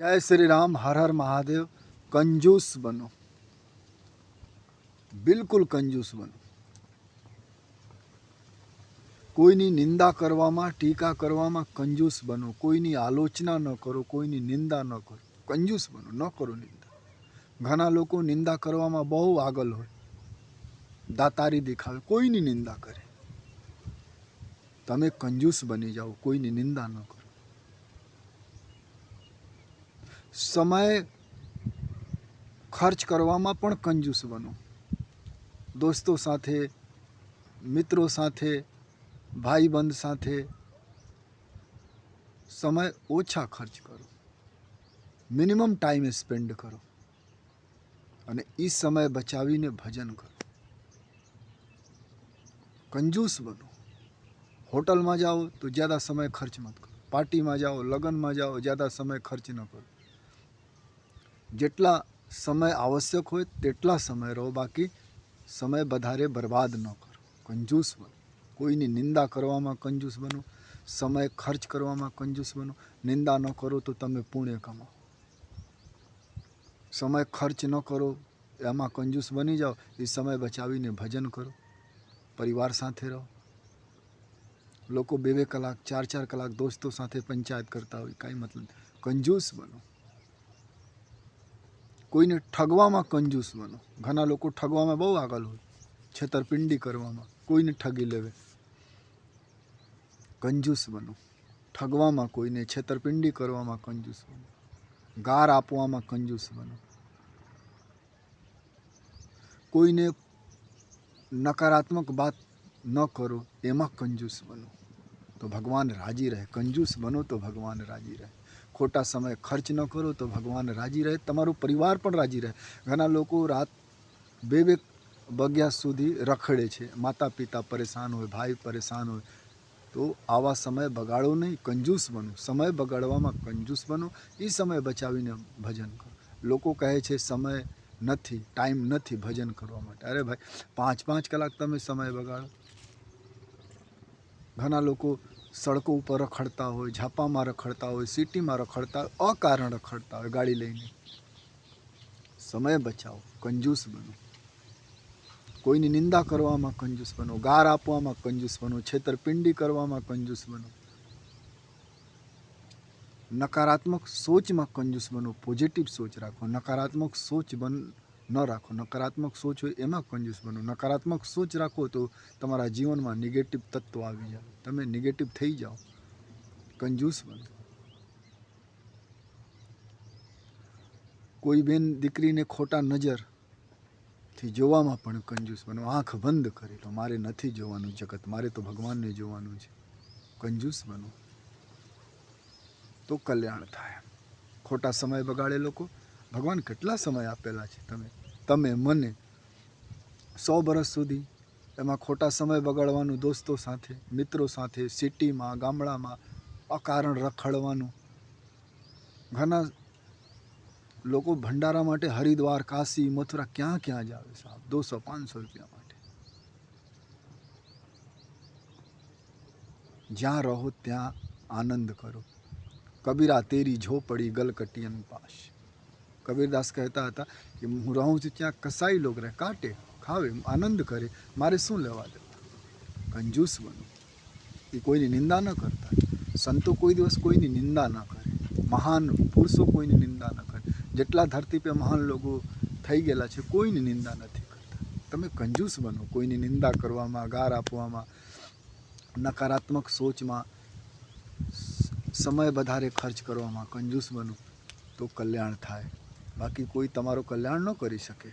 જય શ્રી રામ, હર હર મહાદેવ. કંજૂસ બનો. બિલકુલ કંજૂસ બનો. કોઈની નિંદા કરવામાં, ટીકા કરવામાં કંજૂસ બનો. કોઈની આલોચના ન કરો, કોઈની નિંદા ન કરો. કંજૂસ બનો, ન કરો નિંદા. ઘણા લોકો નિંદા કરવામાં બહુ આગળ હોય. દાતારી દેખાવે, કોઈની નિંદા કરે. તમે કંજૂસ બની જાઓ, કોઈની નિંદા ન કરો. સમય ખર્ચ કરવામાં પણ કંજૂસ બનો. દોસ્તો સાથે, મિત્રો સાથે, ભાઈબંધ સાથે સમય ઓછા ખર્ચ કરો. મિનિમમ ટાઈમે સ્પેન્ડ કરો. અને એ સમય બચાવીને ભજન કરો. કંજૂસ બનો. હોટલમાં જાઓ તો જ્યાદા સમય ખર્ચ મત કરો. પાર્ટીમાં જાઓ, લગ્નમાં જાઓ, જ્યાદા સમય ખર્ચ ન કરો. જેટલા સમય આવશ્યક હોય તેટલા સમય રહો, બાકી સમય વધારે બરબાદ ન કરો. કંજૂસ બનો. કોઈની નિંદા કરવામાં કંજૂસ બનો. સમય ખર્ચ કરવામાં કંજૂસ બનો. નિંદા ન કરો તો તમે પુણ્ય કમાઓ સમય ખર્ચ ન કરો, એમાં કંજૂસ બની જાઓ. એ સમય બચાવીને ભજન કરો. પરિવાર સાથે રહો. લોકો બે બે કલાક, ચાર ચાર કલાક દોસ્તો સાથે પંચાયત કરતા હોય, કાંઈ મતલબ. કંજૂસ બનો. કોઈને ઠગવામાં કંજૂસ બનો. ઘણા લોકો ઠગવામાં બહુ આગળ હોય. છેતરપિંડી કરવામાં. કોઈને ઠગી લેવે. કંજૂસ બનો. ઠગવામાં કોઈને છેતરપિંડી કરવામાં કંજૂસ બનો. ગાર આપવામાં કંજૂસ બનો. કોઈને નકારાત્મક વાત ન કરો, એમાં કંજૂસ બનો. તો ભગવાન રાજી રહે. કંજૂસ બનો તો ભગવાન રાજી રહે. ખોટા સમય ખર્ચ ન કરો તો ભગવાન રાજી રહે, તમારો પરિવાર પણ રાજી રહે. ઘણા લોકો રાત બે બે વાગ્યા સુધી રખડે છે. માતા પિતા પરેશાન હોય, ભાઈ પરેશાન હોય, તો આવા સમય બગાડો નહીં, કંજૂસ બનો. સમય બગાડવામાં કંજૂસ બનો એ સમય બચાવીને ભજન કરો. લોકો કહે છે સમય નથી, ટાઈમ નથી ભજન કરવા માટે. અરે ભાઈ, પાંચ પાંચ કલાક તમે સમય બગાડો. ઘણા લોકો સડકો ઉપર રખડતા હોય, ઝાપામાં રખડતા હોય, સિટીમાં રખડતા હોય, અકારણ રખડતા હોય ગાડી લઈને. સમય બચાવો, કંજૂસ બનો. કોઈની નિંદા કરવામાં કંજૂસ બનો, ગાર આપવામાં કંજૂસ બનો, છેતરપિંડી કરવામાં કંજૂસ બનો. નકારાત્મક સોચમાં કંજૂસ બનો પોઝિટિવ સોચ રાખો. નકારાત્મક સોચ બન ન રાખો, નકારાત્મક સોચ હોય એમાં કંજૂસ બનો. નકારાત્મક સોચ રાખો તો તમારા જીવનમાં નેગેટિવ તત્વ આવી જાય. તમે નેગેટિવ થઈ જાઓ. કંજૂસ બનો. કોઈ બેન દીકરીને ખોટા નજરથી જોવામાં પણ કંજૂસ બનો. આંખ બંધ કરી લો. મારે નથી જોવાનું જગત. મારે તો ભગવાનને જોવાનું છે. કંજૂસ બનો. તો કલ્યાણ થાય. ખોટા સમય બગાડે લોકો. ભગવાન કેટલા સમય આપેલા છે તમે? તમે, મને, સો વર્ષ સુધી એમાં ખોટા સમય બગાડવાનું દોસ્તો સાથે, મિત્રો સાથે, સિટીમાં, ગામડામાં અકારણ રખડવાનું. ઘણા લોકો ભંડારા માટે હરિદ્વાર, કાશી, મથુરા ક્યાં ક્યાં જ આવે સાહેબ? દોસો, પાંચસો રૂપિયા માટે. જ્યાં રહો ત્યાં આનંદ કરો. કબીરા, તેરી ઝોપડી ગલકટિયન પાસ. કબીરદાસ કહેતા હતા કે હું રહું છું ત્યાં કસાઈ લોક રહે, કાટે, ખાવે, આનંદ કરે, મારે શું લેવા દેવા કંજૂસ બનો. એ કોઈની નિંદા ન કરતા. સંતો કોઈ દિવસ કોઈની નિંદા ન કરે. મહાન પુરુષો કોઈની નિંદા ન કરે. જેટલા ધરતી પર મહાન લોકો થઈ ગયેલા છે, કોઈની નિંદા નથી કરતા. તમે કંજૂસ બનો. કોઈની નિંદા કરવામાં, ગાર આપવામાં, નકારાત્મક સોચમાં સમય વધારે ખર્ચ કરવામાં કંજૂસ બનો તો કલ્યાણ થાય. બાકી કોઈ તમારું કલ્યાણ ન કરી શકે.